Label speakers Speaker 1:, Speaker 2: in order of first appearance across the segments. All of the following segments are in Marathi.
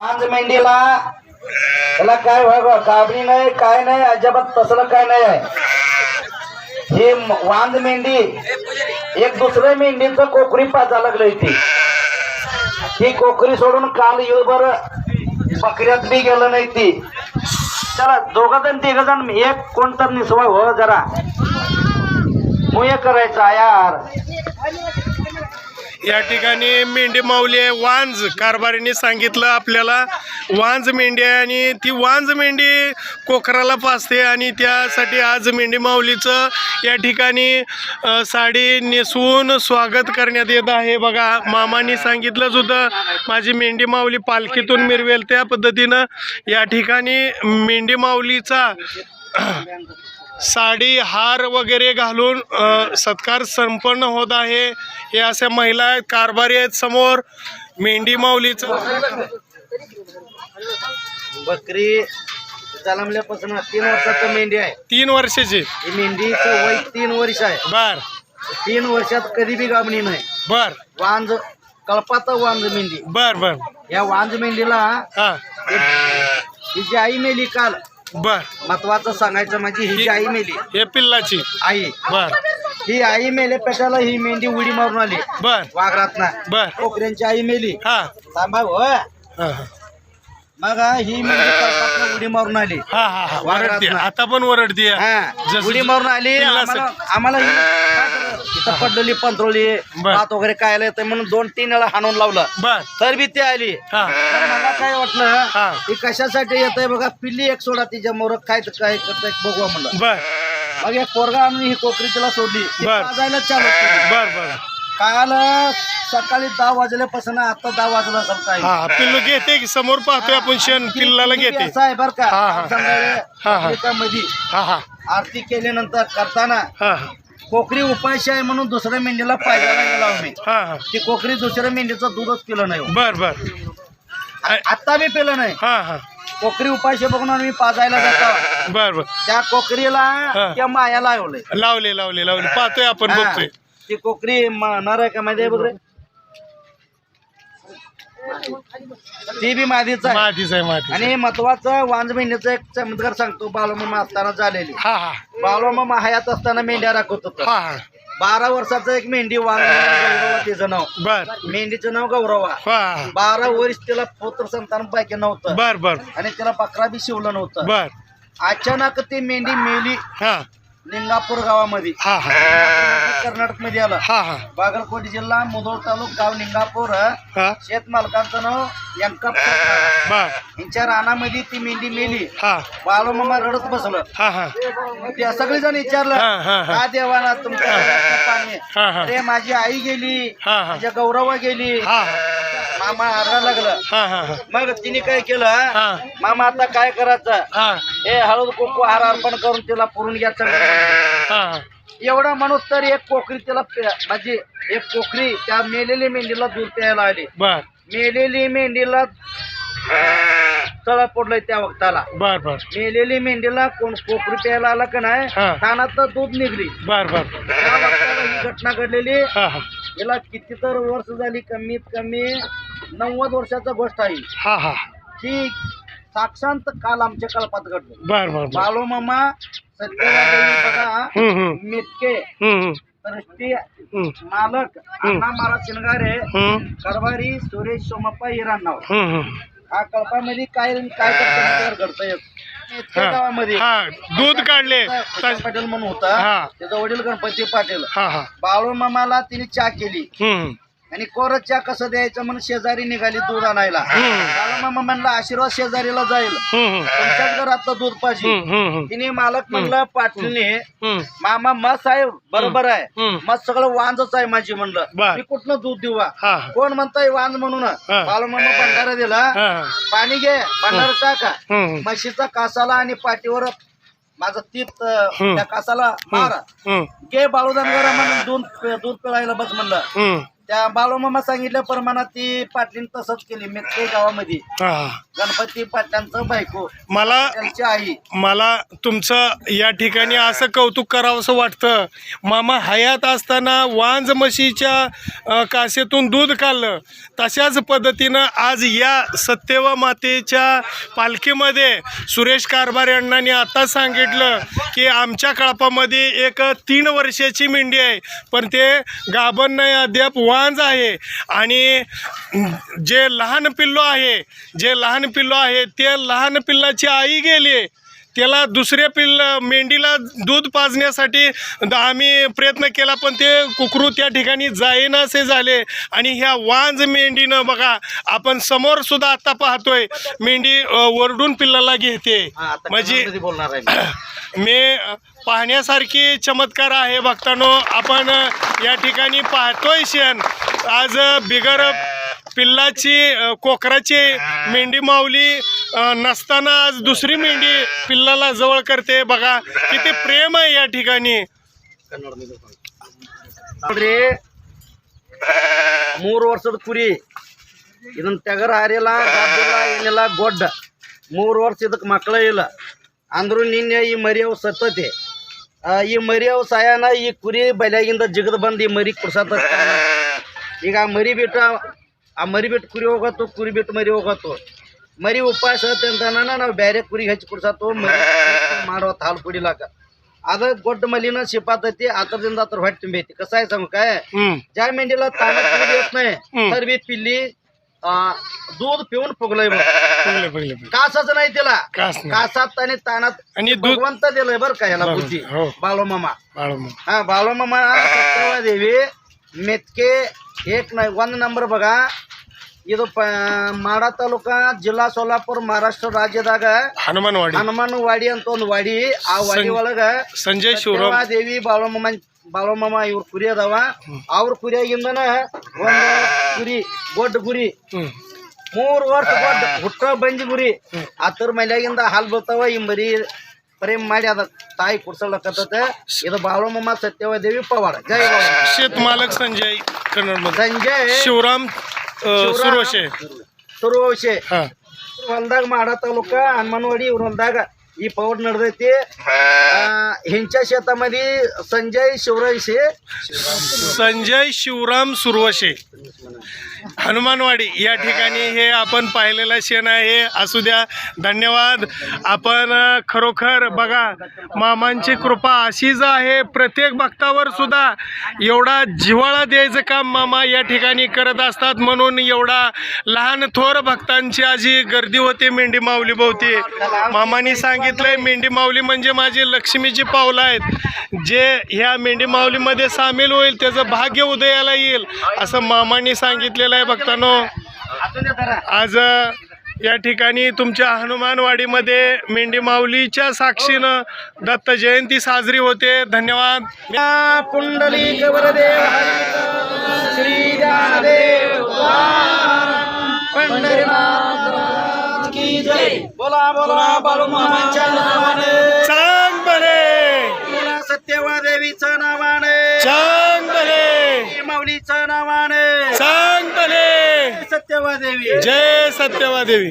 Speaker 1: आज मेंढीला त्याला काय व्हाय काबरी नाही काय नाही अजिबात तसलं काय नाही आहे. हे वांज मेंढी एक दुसऱ्या मेंढीचं कोकरी पाजा लागली ती ही कोकरी सोडून काल येऊबर बकऱ्यात बी गेलं नाही ती. चला दोघं जण तिघ जण एक कोण तर निसवा हो जरा. मुय करायचा यार.
Speaker 2: या ठिकाणी मेंढी माऊली आहे. वांज कारभारीने सांगितलं आपल्याला. वांज मेंढी आहे आणि ती वांज मेंढी कोकराला पाचते आणि त्यासाठी आज मेंढी माऊलीचं या ठिकाणी साडी नेसवून स्वागत करण्यात येत आहे. बघा मामानी सांगितलंच होतं माझी मेंढी माऊली पालखीतून मिरवेल. त्या पद्धतीनं या ठिकाणी मेंढी माऊलीचा साडी हार वगैरे घालून सत्कार संपन्न होत आहे. हे अशा महिला आहेत कारभारी आहेत समोर. मेंढी माऊलीचं.
Speaker 1: बकरी जन्मल्यापासून तीन वर्षाचं मेंढी आहे.
Speaker 2: तीन वर्षाची.
Speaker 1: ही मेंढीचं वय तीन वर्ष आहे.
Speaker 2: बर.
Speaker 1: तीन वर्षात कधी बी गाबणी नाही.
Speaker 2: बर.
Speaker 1: वांज कळपाचं वांज मेंढी
Speaker 2: बर बर.
Speaker 1: या वांज मेंढीला
Speaker 2: हा.
Speaker 1: हिची आई मेली काल.
Speaker 2: बर.
Speaker 1: महत्वाचं सांगायचं म्हणजे हिची आई मेली.
Speaker 2: हे पिल्लाची.
Speaker 1: आई.
Speaker 2: बर.
Speaker 1: ही आई मेले पेटाला ही मेंढी उडी मारून आली.
Speaker 2: बर.
Speaker 1: वाघरात ना
Speaker 2: बर.
Speaker 1: कोकऱ्यांची आई मेली.
Speaker 2: हा.
Speaker 1: थांबा
Speaker 2: हा. हा.
Speaker 1: मग ही मेंढी उडी मारून आली.
Speaker 2: हा हा हा. आता पण वरडते
Speaker 1: हा.
Speaker 2: जसं-
Speaker 1: उडी मारून आली. आम्हाला आम्हाला ही काय करायचं? इथं पडलेली पंतरोळी
Speaker 2: बर.
Speaker 1: भात वगैरे काय येते म्हणून दोन तीन वेळा हाणून लावलं.
Speaker 2: बर.
Speaker 1: तर बी ती आली.
Speaker 2: हा.
Speaker 1: मला काय वाटलं
Speaker 2: हा.
Speaker 1: ही कशासाठी येत आहे बघा पिल्ली एक सोडा तिच्या मोर काय काय करताय बघू म्हणलं
Speaker 2: बर
Speaker 1: मग एक पोरगा आणून ही कोकरी तिला सोडली ती
Speaker 2: बर.
Speaker 1: चालू केली.
Speaker 2: बर बर
Speaker 1: काल सकाळी दहा वाजल्यापासून आता दहा वाजला
Speaker 2: हा हा पिल्लू घेते की समोर पाहतोय आपण शेण पिल्लाला घेते
Speaker 1: आहे बर का
Speaker 2: हा, हा. हा, हा.
Speaker 1: मध्ये
Speaker 2: हा हा
Speaker 1: आरती केल्यानंतर करताना
Speaker 2: हा हा
Speaker 1: कोकरी उपाशी आहे म्हणून दुसऱ्या मेंढीला पायजाला गेला मी
Speaker 2: हा हा
Speaker 1: ती कोकरी दुसऱ्या मेंढीचं दूधच पिलं नाही हो.
Speaker 2: बर बर
Speaker 1: आता बी पिलं नाही.
Speaker 2: हा हा.
Speaker 1: कोकरी उपाशी बघून आम्ही पाजायला जातो.
Speaker 2: बर बर.
Speaker 1: त्या कोकरीला. त्या माया लावले
Speaker 2: लावले लावले लावले. पाहतोय आपण बघतोय.
Speaker 1: ती कोकरी मारणार आहे का माहिती आहे बघ रे? ती बी मादीच आहे.
Speaker 2: मातीच आहे माती
Speaker 1: आणि महत्वाचं वांज मेंढीचं एक चमत्कार सांगतो. बालोमामा असताना झालेली.
Speaker 2: हा हा.
Speaker 1: बालोमामा हयात असताना मेंढ्या राखत होत.
Speaker 2: हा हा.
Speaker 1: बारा वर्षाचं एक मेंढी गौरवा तिचं नाव.
Speaker 2: बर.
Speaker 1: मेंढीचं नाव गौरवा.
Speaker 2: हा.
Speaker 1: बारा वर्ष तिला पुत्र संतान पैकी नव्हतं.
Speaker 2: बर बर.
Speaker 1: आणि तिला बकरा बी शिवलं नव्हतं.
Speaker 2: बर.
Speaker 1: अचानक ती मेंढी मेली.
Speaker 2: हा.
Speaker 1: लिंगापूर गावामध्ये.
Speaker 2: हा हा.
Speaker 1: कर्नाटकमध्ये आलं.
Speaker 2: हा हा.
Speaker 1: बागलकोट जिल्हा मुधोळ तालुक गाव लिंगापूर
Speaker 2: हा.
Speaker 1: शेत मालकांचं नाव व्यंकप्पा
Speaker 2: बर.
Speaker 1: यांच्या रानामध्ये ती मेंढी मेली.
Speaker 2: हा.
Speaker 1: बाळूमामा रडत बसलं.
Speaker 2: हा हा.
Speaker 1: त्या सगळेजण विचारलं
Speaker 2: हा, हा, हा.
Speaker 1: का देवाना तुमच्या घरातलं पाणी
Speaker 2: हा, हा.
Speaker 1: अरे माझी आई गेली.
Speaker 2: हा हा.
Speaker 1: माझ्या गौरवा गेली.
Speaker 2: हा.
Speaker 1: मामा आरडा लागलं.
Speaker 2: हा हा हा.
Speaker 1: मग तिने काय केलं?
Speaker 2: हा.
Speaker 1: मामा आता काय करायचं?
Speaker 2: हा.
Speaker 1: हे हळद कुंकू हार अर्पण करून तिला पुरून घ्यायचं
Speaker 2: हा.
Speaker 1: एवढा माणूस तर एक कोकरी तिला म्हणजे एक कोकरी त्या मेलेली मेंढीला दूध प्यायला आली.
Speaker 2: बर.
Speaker 1: मेलेली मेंढीला तळ पडलंय त्या वक्ताला.
Speaker 2: बर बर.
Speaker 1: मेलेली मेंढीला कोण कोकरी प्यायला आला का नाही
Speaker 2: हा.
Speaker 1: कानात दूध निघली.
Speaker 2: बर बर.
Speaker 1: त्या वक्ताला ही घटना घडलेली.
Speaker 2: हा हा.
Speaker 1: याला किती तर वर्ष झाली कमीत कमी नव्वद वर्षाचा गोष्ट आहे.
Speaker 2: हा हा.
Speaker 1: ही साक्षांत काल आमच्या कल्पात घडलं.
Speaker 2: बर बर बर.
Speaker 1: बाळू मामा सत्यवादी बघा
Speaker 2: हम्म. हम्म
Speaker 1: मिटके
Speaker 2: हम्म हम्म.
Speaker 1: सृष्टी
Speaker 2: हम्म.
Speaker 1: मालक अण्णा महाराज शिंगारे
Speaker 2: हम्म.
Speaker 1: कारभारी सुरेश सोमप्पा
Speaker 2: हम्म हम्म.
Speaker 1: हा कल्पामध्ये काय काय करतं घडतंय.
Speaker 2: हा.
Speaker 1: गावामध्ये.
Speaker 2: हा. दूध काढले.
Speaker 1: पाटील म्हणून होता.
Speaker 2: हा.
Speaker 1: त्याचा वडील गणपती पाटील.
Speaker 2: हा हा.
Speaker 1: बाळू मामाला तिने चहा केली.
Speaker 2: हम्म.
Speaker 1: आणि कोरत चहा कसं द्यायचं म्हणून शेजारी निघाली दूध आणायला. मामा म्हणला आशीर्वाद शेजारीला जाईल. तुमच्याच घरातलं दूध पाहिजे. तिने मालक म्हणलं पाटीलने मामा मस्त आहे बरोबर आहे. मस्त सगळं वांजच आहे माझी म्हणलं. मी कुठनं दूध देऊ कोण म्हणताय वांज म्हणून. बाळू मामा भंडारा दिला. पाणी घे. भंडारा टाका. म्हशीचा कासाला आणि पाठीवर माझं तीत. त्या कासाला मार. घे बाळूदानगरा म्हणून दूध दूध पिळायला बस म्हणलं. त्या बाळूमामा सांगितल्या प्रमाणात ती पाटलीन तसंच केली. मेटके गावामध्ये.
Speaker 2: हा.
Speaker 1: गणपती पाटलांचं बायको
Speaker 2: मला
Speaker 1: त्यांची आई.
Speaker 2: मला तुमचं या ठिकाणी असं कौतुक करावंसं वाटतं. मामा हयात असताना वांज म्हशीच्या अ, कासेतून दूध काढलं तशाच पद्धतीनं आज या सत्यव मातेच्या पालखीमध्ये सुरेश कारभार यांनी आता सांगितलं की आमच्या कळपामध्ये एक तीन वर्षाची मेंढी आहे. पण ते गाभण नाही अद्याप वांज आहे. आणि जे लहान पिल्लो आहे जे लहान पिल्लो आहे ते लहान पिल्लाची आई गेली. त्याला दुसऱ्या पिल्ल मेंढीला दूध पाजण्यासाठी आम्ही प्रयत्न केला पण ते कुकरू त्या ठिकाणी जाईनासे झाले. आणि ह्या वांज मेंढीनं बघा आपण समोर सुद्धा आता पाहतोय मेंढी अ, वरडून पिल्लाला घेते. म्हणजे
Speaker 1: कन्नडमध्ये बोलणार आहे मी.
Speaker 2: मी अ, पाहण्यासारखी चमत्कार आहे भक्तांनो आपण अ, या ठिकाणी पाहतोय शेण आज अ, बिगर पिल्लाची अ, कोकराची मेंढी माऊली अ, नसताना आज दुसरी मेंढी पिल्लाला जवळ करते बघा किती प्रेम आहे या ठिकाणी
Speaker 1: ಕನ್ನಡದಲ್ಲಿ ನೋಡ್ರಿ ಮೂರು ವರ್ಷದ ಕುರಿ ಇದನ್ನ ತೆಗರ್ ಹಾರಿಲ್ಲ ಗದ್ದಿಲ್ಲ ಏನಿಲ್ಲ ಗೊಡ್ಡ ಮೂರು ವರ್ಷ ಇದಕ್ಕೆ ಮಕ್ಕಳೇ ಇಲ್ಲ ಅಂದ್ರು ನಿನ್ನೆ ಈ ಮರಿ ಅವು ಸತ್ತತಿ ಈ ಮರಿ ಅವು ಸಾಯನ ಈ ಕುರಿ ಬಲಿಯಾಗಿಂದ ಜಿಗದ್ ಬಂದು ಈ ಮರಿ ಕುಡ್ಸತ್ತ ಈಗ ಆ ಮರಿ ಬಿಟ್ಟು ಆ ಮರಿ ಬಿಟ್ಟು ಕುರಿ ಹೋಗತ್ತು ಕುರಿ ಬಿಟ್ಟು ಮರಿ ಹೋಗತ್ತು. ಮರಿ ಉಪವಾಸ ಅಂತಾನ ನಾವು ಬೇರೆ ಕುರಿಗೆ ಹಚ್ಚಿ ಕುಡ್ಸತ್ತು ಮರಿ ಮಾಡೋತ್ ಹಾಲು ಕುಡಿಲಾಕ. ಅದ ಗೊಡ್ಡ ಮಲಿನ ಸಿಪಾತೈತಿ ಅದ್ರದಿಂದ ಅದ್ರ ಹೊಟ್ಟೆ ತುಂಬೈತಿ. ಕಸಾಯ ಸಮಕಾಯ
Speaker 2: ಜಾಮೀನ್
Speaker 1: ಇಲ್ಲ ತಾನೇ ಪಿಲ್ಲಿ दूध येत नाही
Speaker 2: हम्म.
Speaker 1: तर बी पिल्ली अं, दूध पिऊन फुगलंय बघ
Speaker 2: पहिले पहिले पहिले.
Speaker 1: कासच नाही तिला
Speaker 2: कास नाही.
Speaker 1: कासात आणि तानात
Speaker 2: आणि दूध
Speaker 1: भगवंत दिलंय बरं का ह्याला
Speaker 2: बरोबर,
Speaker 1: बुद्धी
Speaker 2: हो.
Speaker 1: बाळोमामा
Speaker 2: बाळूमामा.
Speaker 1: हा बाळोमामा देवी ಮೆತ್ಕೆ ಏಕ್ ನ ಒಂದು ನಂಬರ್ ಬಗ ಇದು ಪ ಮಾಡ ತಾಲೂಕಾ ಜಿಲ್ಲಾ ಸೋಲಾಪುರ ಮಹಾರಾಷ್ಟ್ರ ರಾಜ್ಯದಾಗ
Speaker 2: ಹನುಮಾನವಾಡಿ
Speaker 1: ಹನುಮಾನವಾಡಿ ಅಂತ ಒಂದು ವಾಡಿ ಆ ವಾಡಿ
Speaker 2: ಸಂ-
Speaker 1: ಒಳಗ
Speaker 2: ಸಂಜಯ್ ಶಿವರಾಮ್
Speaker 1: ದೇವಿ ಬಾಳಮ್ಮ ಬಾಲಮಾಮ ಇವ್ರ ಕುರಿ ಅದಾವ. ಅವ್ರ ಕುರಿಯಾಗಿಂದನ ಒಂದ್ ಕುರಿ ಗೊಡ್ಡ ಗುರಿ ಮೂರ್ ವರ್ಷ ಗೊಡ್ಡ ಹುಟ್ಟ ಬಂಜಿ ಗುರಿ ಅದ್ರ ಮೈಲಾಗಿಂದ ಹಾಲು ಬರ್ತಾವ ಇಂಬರಿ ಮರಿ ಪ್ರೇಮ್ ಮಾಡಿ ಅದ ತಾಯಿ ಕುಡ್ಸಲಕತ್ತತೆ ಇದು ಬಾಲಮ್ಮ ಸತ್ಯವ ದೇವಿ ಪವಾಡ. ಜೈ
Speaker 2: ಶೇತ್ ಮಾಲಕ್
Speaker 1: ಸಂಜಯ್
Speaker 2: ಸಂಜಯ್. ಶಿವರಾಮ್
Speaker 1: ಸುರ್ವಶೆ.
Speaker 2: ಸುರ್ವಶೆ.
Speaker 1: ಹೊಲ್ದಾಗ ಮಾಡ ಹನುಮನ್ ಹನುಮನವಾಡಿ ಇವ್ರ ಹೊಲ್ದಾಗ ही पवार नडदे ह्यांच्या शेतामध्ये संजय शिवराशे
Speaker 2: संजय शिवराम सुरवशे. हनुमानवाडी या ठिकाणी हे आपण पाहिलेलं शेण आहे. असू द्या धन्यवाद. आपण खरोखर बघा मामांची कृपा अशीच आहे. प्रत्येक भक्तावर सुद्धा एवढा जिव्हाळा द्यायचं काम मामा या ठिकाणी करत असतात. म्हणून एवढा लहान थोर भक्तांची आजी गर्दी होती मेंढी माऊली भोवती. मामाने सांगितलंय मेंढी माऊली म्हणजे माझी लक्ष्मीची पावलं आहेत. जे ह्या मेंढी माऊलीमध्ये सामील होईल त्याचं भाग्य उदयाला येईल असं मामांनी सांगितलेलं आहे भक्तांनो. आज या ठिकाणी तुमच्या हनुमानवाडीमध्ये मेंढी माऊलीच्या साक्षीनं दत्त जयंती साजरी होते. धन्यवाद.
Speaker 1: पुंडलिक वरदेव श्री ज्ञानदेव पंढरीनाथ बोला बोला देवी
Speaker 2: जय सत्यवादेवी.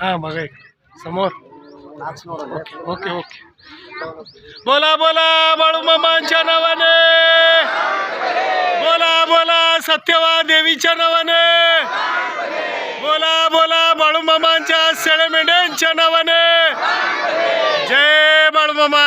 Speaker 2: हा बघा एक. समोर. Okay okay. बोला बोला बाळू मामांच्या नावाने. बोला बोला सत्यवा देवीच्या नावाने. बोला बोला बाळू मामांच्या शेळे मेंढ्यांच्या नावाने जय बाळू मामा.